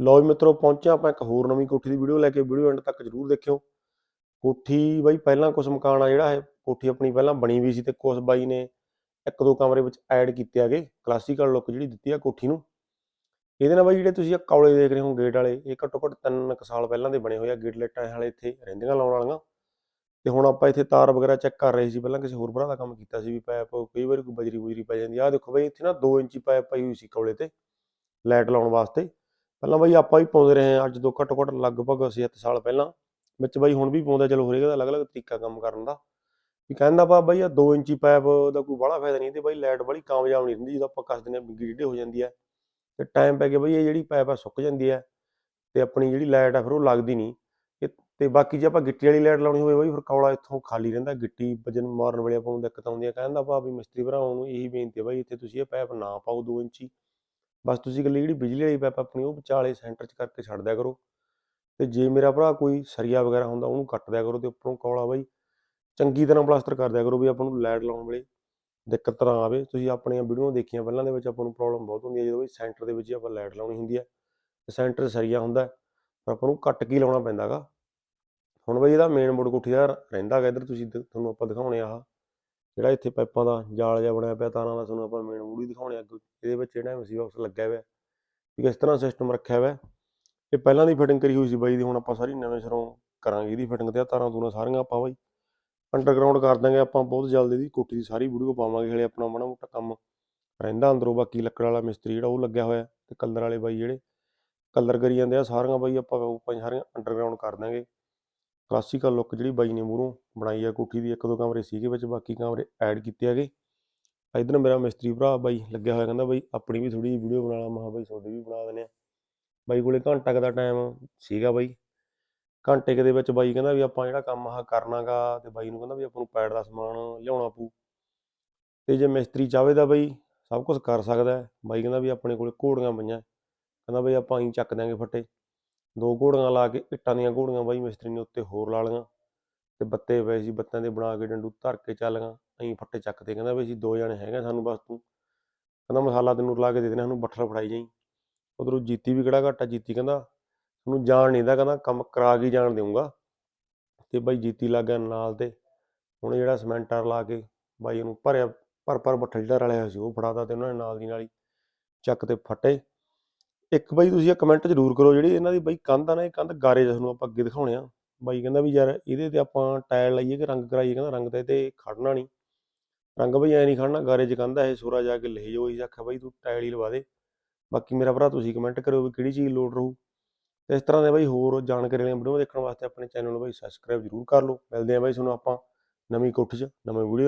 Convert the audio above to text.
ਲੋ ਜੀ ਮਿੱਤਰੋ ਪਹੁੰਚਿਆ ਆਪਾਂ ਇੱਕ ਹੋਰ ਨਵੀਂ ਕੋਠੀ ਦੀ ਵੀਡੀਓ ਲੈ ਕੇ। ਵੀਡੀਓ ਐਂਡ ਤੱਕ ਜਰੂਰ ਦੇਖਿਓ। ਕੋਠੀ ਬਾਈ ਪਹਿਲਾਂ ਕੁਝ ਮਕਾਨ ਆ ਜਿਹੜਾ ਇਹ, ਕੋਠੀ ਆਪਣੀ ਪਹਿਲਾਂ ਬਣੀ ਵੀ ਸੀ ਤੇ ਕੁਝ ਬਾਈ ਨੇ ਇੱਕ ਦੋ ਕਮਰੇ ਵਿੱਚ ਐਡ ਕੀਤੇ ਆਗੇ ਕਲਾਸੀਕਲ ਲੁੱਕ ਜਿਹੜੀ ਦਿੱਤੀ ਆ ਕੋਠੀ ਨੂੰ। ਇਹਦੇ ਨਾਲ ਬਾਈ ਜਿਹੜੇ ਤੁਸੀਂ ਆ ਕੌਲੇ ਦੇਖ ਰਹੇ ਹੋ ਗੇਟ ਵਾਲੇ, ਇਹ ਘੱਟੋ ਘੱਟ 3 ਸਾਲ ਪਹਿਲਾਂ ਦੇ ਬਣੇ ਹੋਏ ਆ ਗੇਟ ਲਾਈਟਾਂ ਵਾਲੇ ਇੱਥੇ, ਰਹਿੰਦੀਆਂ ਲਾਉਣ ਵਾਲੀਆਂ। ਤੇ ਹੁਣ ਆਪਾਂ ਇੱਥੇ ਤਾਰ ਵਗੈਰਾ ਚੈੱਕ ਕਰ ਰਹੇ ਸੀ, ਪਹਿਲਾਂ ਕਿਸੇ ਹੋਰ ਭਰਾ ਦਾ ਕੰਮ ਕੀਤਾ ਸੀ ਵੀ ਪਾਈਪ ਕਈ ਵਾਰੀ ਕੋਈ ਬਜਰੀ ਬੁਜਰੀ ਪੈ ਜਾਂਦੀ ਆ। ਆਹ ਦੇਖੋ ਬਾਈ ਇੱਥੇ ਨਾ 2 ਇੰਚੀ ਪਾਈਪ ਪਈ ਹੋਈ ਸੀ ਕੌਲੇ ਤੇ ਲਾਈਟ ਲਾਉਣ ਵਾਸਤੇ। ਪਹਿਲਾਂ ਬਾਈ ਆਪਾਂ ਵੀ ਪਾਉਂਦੇ ਰਹੇ ਹਾਂ, ਅੱਜ ਤੋਂ ਘੱਟੋ ਘੱਟ ਲਗਭਗ 6-7 ਸਾਲ ਪਹਿਲਾਂ, ਵਿੱਚ ਬਾਈ ਹੁਣ ਵੀ ਪਾਉਂਦਾ ਚਲੋ ਹਰੇਕ ਦਾ ਅਲੱਗ-ਅਲੱਗ ਤਰੀਕਾ ਕੰਮ ਕਰਨ ਦਾ। ਵੀ ਕਹਿੰਦਾ ਬਾ ਬਾਈ ਆ 2 ਇੰਚੀ ਪਾਈਪ ਦਾ ਕੋਈ ਬੜਾ ਫਾਇਦਾ ਨਹੀਂ, ਤੇ ਬਾਈ ਲਾਈਟ ਬੜੀ ਕਾਮਯਾਬ ਨਹੀਂ ਹੁੰਦੀ ਜਦੋਂ ਆਪਾਂ ਕੱਸ ਦਿੰਦੇ ਆ ਬਿੱਗੀ ਡੇਢੇ ਹੋ ਜਾਂਦੀ ਹੈ। ਤੇ ਟਾਈਮ ਪੈ ਕੇ ਬਾਈ, ਇਹ ਜਿਹੜੀ ਪਾਈਪ ਆ ਸੁੱਕ ਜਾਂਦੀ ਹੈ, ਤੇ ਆਪਣੀ ਜਿਹੜੀ ਲਾਈਟ ਆ ਫਿਰ ਉਹ ਲੱਗਦੀ ਨਹੀਂ। ਇਹ- ਤੇ ਬਾਕੀ ਜੇ ਆਪਾਂ ਗਿੱਟੀ ਵਾਲੀ ਲਾਈਟ ਲਾਉਣੀ ਹੋਵੇ ਬਾਈ, ਫਿਰ ਕੌਲਾ ਇੱਥੋਂ ਖਾਲੀ ਰਹਿੰਦਾ, ਗਿੱਟੀ ਵਜਨ ਮਾਰਨ ਵੇਲੇ ਆਪਾਂ ਨੂੰ ਦਿੱਕਤ ਆਉਂਦੀ ਹੈ। ਕਹਿੰਦਾ ਭਾ ਵੀ ਮਿਸਤਰੀ ਭਰਾਵਾਂ ਨੂੰ ਇਹੀ ਬੇਨਤੀ ਹੈ ਬਾਈ, ਇੱਥੇ ਤੁਸੀਂ ਇਹ ਪਾਈਪ ਨਾ ਪਾਓ 2 ਇੰਚੀ। ਬਸ ਤੁਸੀਂ ਇਕੱਲੀ ਜਿਹੜੀ ਬਿਜਲੀ ਵਾਲੀ ਪੈਪ ਆਪਣੀ, ਉਹ ਵਿਚਾਲੇ ਸੈਂਟਰ 'ਚ ਕਰਕੇ ਛੱਡ ਦਿਆ ਕਰੋ। ਤੇ ਜੇ ਮੇਰਾ ਭਰਾ ਕੋਈ ਸਰੀਆ ਵਗੈਰਾ ਹੁੰਦਾ, ਉਹਨੂੰ ਕੱਟ ਦਿਆ ਕਰੋ ਤੇ ਉੱਪਰੋਂ ਕੌਲਾ ਬਾਈ, ਚੰਗੀ ਤਰ੍ਹਾਂ ਪਲਾਸਟਰ ਕਰ ਦਿਆ ਕਰੋ ਵੀ ਆਪਾਂ ਨੂੰ ਲਾਈਟ ਲਾਉਣ ਵੇਲੇ ਦਿੱਕਤ ਨਾ ਆਵੇ। ਤੁਸੀਂ ਆਪਣੀਆਂ ਵੀਡੀਓ ਦੇਖੀਆਂ ਪਹਿਲਾਂ ਦੇ ਵਿੱਚ, ਆਪਾਂ ਨੂੰ ਪ੍ਰੋਬਲਮ ਬਹੁਤ ਹੁੰਦੀ ਹੈ ਜਦੋਂ ਵੀ ਸੈਂਟਰ ਦੇ ਵਿੱਚ ਆਪਾਂ ਲਾਈਟ ਲਾਉਣੀ ਹੁੰਦੀ ਹੈ। ਤੇ ਸੈਂਟਰ ਸਰੀਆ ਹੁੰਦਾ ਪਰ ਆਪਾਂ ਨੂੰ ਕੱਟ ਕੇ ਹੀ ਲਾਉਣਾ ਪੈਂਦਾਗਾ ਹੁਣ ਬਈ ਇਹਦਾ ਮੇਨ ਬੋਰਡ ਕੋਠੀ ਦਾ ਰਹਿੰਦਾ ਹੈਗਾ ਇੱਧਰ, ਤੁਸੀਂ ਦ- ਤੁਹਾਨੂੰ ਆਪਾਂ ਦਿਖਾਉਣੇ ਆਹ। ਜਿਹੜਾ ਇੱਥੇ ਪਾਈਪਾਂ ਦਾ ਜਾਲ ਜਿਹਾ ਬਣਿਆ ਪਿਆ, ਤਾਰਾਂ ਦਾ ਤੁਹਾਨੂੰ ਆਪਾਂ ਮੇਨ ਮੂੜੀ ਦਿਖਾਉਣੇ ਆ ਇਹਦੇ ਵਿੱਚ ਜਿਹੜਾ ਐਮਸੀ ਬਾਕਸ ਲੱਗਿਆ ਹੋਇਆ, ਵੀ ਕਿਸ ਤਰ੍ਹਾਂ ਸਿਸਟਮ ਰੱਖਿਆ ਹੋਇਆ। ਇਹ ਪਹਿਲਾਂ ਦੀ ਫਿਟਿੰਗ ਕਰੀ ਹੋਈ ਸੀ ਬਾਈ ਦੀ, ਹੁਣ ਆਪਾਂ ਸਾਰੀ ਨਵੇਂ ਸਿਰੋਂ ਕਰਾਂਗੇ ਇਹਦੀ ਫਿਟਿੰਗ ਤੇ ਆਹ ਤਾਰਾਂ ਤੂਰਾਂ ਸਾਰੀਆਂ ਆਪਾਂ ਬਾਈ। ਅੰਡਰਗਰਾਉਂਡ ਕਰ ਦਾਂਗੇ ਆਪਾਂ ਬਹੁਤ ਜਲਦੀ ਦੀ ਕੋਠੀ ਦੀ ਸਾਰੀ ਵੀਡੀਓ ਪਾਵਾਂਗੇ, ਹਲੇ ਆਪਣਾ ਮਾੜਾ ਮੋਟਾ ਕੰਮ ਰਹਿੰਦਾ ਅੰਦਰੋਂ, ਬਾਕੀ ਲੱਕੜ ਵਾਲਾ ਮਿਸਤਰੀ ਜਿਹੜਾ ਉਹ ਲੱਗਿਆ ਹੋਇਆ, ਤੇ ਕਲਰ ਵਾਲੇ ਬਾਈ ਜਿਹੜੇ। ਕਲਰ ਕਰੀ ਜਾਂਦੇ ਆ, ਸਾਰੀਆਂ ਬਾਈ ਆਪਾਂ ਸਾਰੀਆਂ ਅੰਡਰਗਰਾਉਂਡ ਕਰ ਦਾਂਗੇ। ਕਲਾਸੀਕਲ ਲੁੱਕ ਜਿਹੜੀ ਬਾਈ ਨੇ ਮੂਹਰੋਂ ਬਣਾਈ ਆ ਕੋਠੀ ਦੀ, ਇੱਕ ਦੋ ਕਮਰੇ ਸੀਗੇ ਵਿੱਚ, ਬਾਕੀ ਕਮਰੇ ਐਡ ਕੀਤੇ ਹੈਗੇ। ਇਧਰ ਮੇਰਾ ਮਿਸਤਰੀ ਭਰਾ ਬਾਈ ਲੱਗਿਆ ਹੋਇਆ ਕਹਿੰਦਾ ਬਾਈ ਆਪਣੀ ਵੀ ਥੋੜੀ ਜਿਹੀ ਵੀਡੀਓ ਬਣਾ ਲਾ ਮਹਾ ਬਾਈ ਤੁਹਾਡੀ ਵੀ ਬਣਾ ਦਿੰਦੇ ਆ। ਬਾਈ ਕੋਲੇ ਘੰਟਾ ਕੁ ਦਾ ਟਾਈਮ ਸੀਗਾ ਬਾਈ। ਘੰਟੇ ਕੁ ਦੇ ਵਿੱਚ ਬਾਈ ਕਹਿੰਦਾ ਵੀ ਆਪਾਂ ਜਿਹੜਾ ਕੰਮ ਆਹ ਕਰਨਾਗਾ ਤੇ ਬਾਈ ਨੂੰ ਕਹਿੰਦਾ ਵੀ ਆਪਾਂ ਨੂੰ ਪੈੜ ਦਾ ਸਮਾਨ ਲਿਆਉਣਾ ਪਊ। ਤੇ ਜੇ ਮਿਸਤਰੀ ਚਾਹਵੇ ਤਾਂ ਬਾਈ ਸਭ ਕੁਝ ਕਰ ਸਕਦਾ ਬਾਈ ਕਹਿੰਦਾ ਵੀ ਆਪਣੇ ਕੋਲੇ ਘੋੜੀਆਂ ਪਈਆਂ। ਕਹਿੰਦਾ ਬਈ ਆਪਾਂ ਹੀ ਚੱਕ ਦਿਆਂਗੇ ਫੱਟੇ। ਦੋ ਘੋੜੀਆਂ ਲਾ ਕੇ, ਇੱਟਾਂ ਦੀਆਂ ਘੋੜੀਆਂ ਬਾਈ ਮਿਸਤਰੀ ਨੇ ਉੱਤੇ ਹੋਰ ਲਾ ਲਈਆਂ ਤੇ ਬੱਤੇ ਪਏ ਸੀ, ਬੱਤਿਆਂ ਦੇ ਬਣਾ ਕੇ ਡੰਡੂ ਧਰ ਕੇ ਚੱਲ ਗਾ, ਅਸੀਂ ਫੱਟੇ ਚੱਕਦੇ, ਕਹਿੰਦਾ ਵੀ ਅਸੀਂ ਦੋ ਜਣੇ ਹੈਗੇ ਸਾਨੂੰ ਬਸ ਤੂੰ, ਕਹਿੰਦਾ ਮਸਾਲਾ ਤੈਨੂੰ ਲਾ ਕੇ ਦੇ ਦੇਣਾ ਸਾਨੂੰ ਬੱਠਲ ਫੜਾਈ ਜਾਈ। ਉਧਰੋਂ ਜੀਤੀ ਵੀ ਕਿਹੜਾ ਘੱਟ ਆ ਜੀਤੀ, ਕਹਿੰਦਾ ਤੁਹਾਨੂੰ ਜਾਣ ਨਹੀਂ ਦਾ ਕਹਿੰਦਾ ਕੰਮ ਕਰਾ ਕੇ ਜਾਣ ਦੇਊਂਗਾ। ਤੇ ਬਾਈ ਜੀਤੀ ਲੱਗ ਗਿਆ ਨਾਲ ਤੇ, ਹੁਣ ਜਿਹੜਾ ਸਮੈਂਟਰ ਲਾ ਕੇ ਬਾਈ ਉਹਨੂੰ ਭਰਿਆ ਭਰ ਭਰ ਬੱਠਲ ਜਿਹੜਾ ਰਲਿਆ ਹੋਇਆ ਸੀ ਉਹ ਫੜਾਤਾ ਤੇ ਉਹਨਾਂ ਨੇ ਨਾਲ ਦੀ ਨਾਲ ਹੀ ਚੱਕ ਤੇ ਫੱਟੇ। ਇੱਕ ਬਾਈ ਤੁਸੀਂ ਇਹ ਕਮੈਂਟ ਜ਼ਰੂਰ ਕਰੋ, ਜਿਹੜੀ ਇਹਨਾਂ ਦੀ ਬਾਈ ਕੰਧ ਆ ਨਾ, ਇਹ ਕੰਧ ਗਾਰੇ ਜਿਹਾ ਤੁਹਾਨੂੰ ਆਪਾਂ ਅੱਗੇ ਦਿਖਾਉਣੇ ਆ। ਬਾਈ ਕਹਿੰਦਾ ਵੀ ਯਾਰ ਇਹਦੇ ਤੇ ਆਪਾਂ ਟਾਇਲ ਲਾਈਏ ਕਿ ਰੰਗ ਕਰਾਈਏ, ਕਹਿੰਦਾ ਰੰਗ ਤੇ ਤੇ ਖੜਨਾ ਨਹੀਂ। ਰੰਗ ਬਈ ਐ ਨਹੀਂ ਖੜਨਾ, ਗਾਰੇ 'ਚ ਕੰਧ ਇਹ ਸੋਰਾ ਜਾ ਕੇ ਲੈ ਜਾਓ ਇਹ ਆਖਿਆ, ਬਾਈ ਤੂੰ ਟਾਇਲ ਹੀ ਲਵਾ ਦੇ। ਬਾਕੀ ਮੇਰਾ ਭਰਾ ਤੁਸੀਂ ਕਮੈਂਟ ਕਰਿਓ ਵੀ ਕਿਹੜੀ ਚੀਜ਼ ਲੋੜ ਰਹੂ। ਤੇ ਇਸ ਤਰ੍ਹਾਂ ਦੇ ਬਾਈ ਹੋਰ ਜਾਣਕਾਰੀ ਵਾਲੀਆਂ ਵੀਡੀਓ ਦੇਖਣ ਵਾਸਤੇ ਆਪਣੇ ਚੈਨਲ ਨੂੰ ਬਾਈ ਸਬਸਕ੍ਰਾਈਬ ਜ਼ਰੂਰ ਕਰ ਲਓ। ਮਿਲਦੇ ਆ ਬਾਈ ਤੁਹਾਨੂੰ ਆਪਾਂ ਨਵੀਂ ਕੋਠੀ 'ਚ, ਨਵੇਂ ਵੀਡੀਓ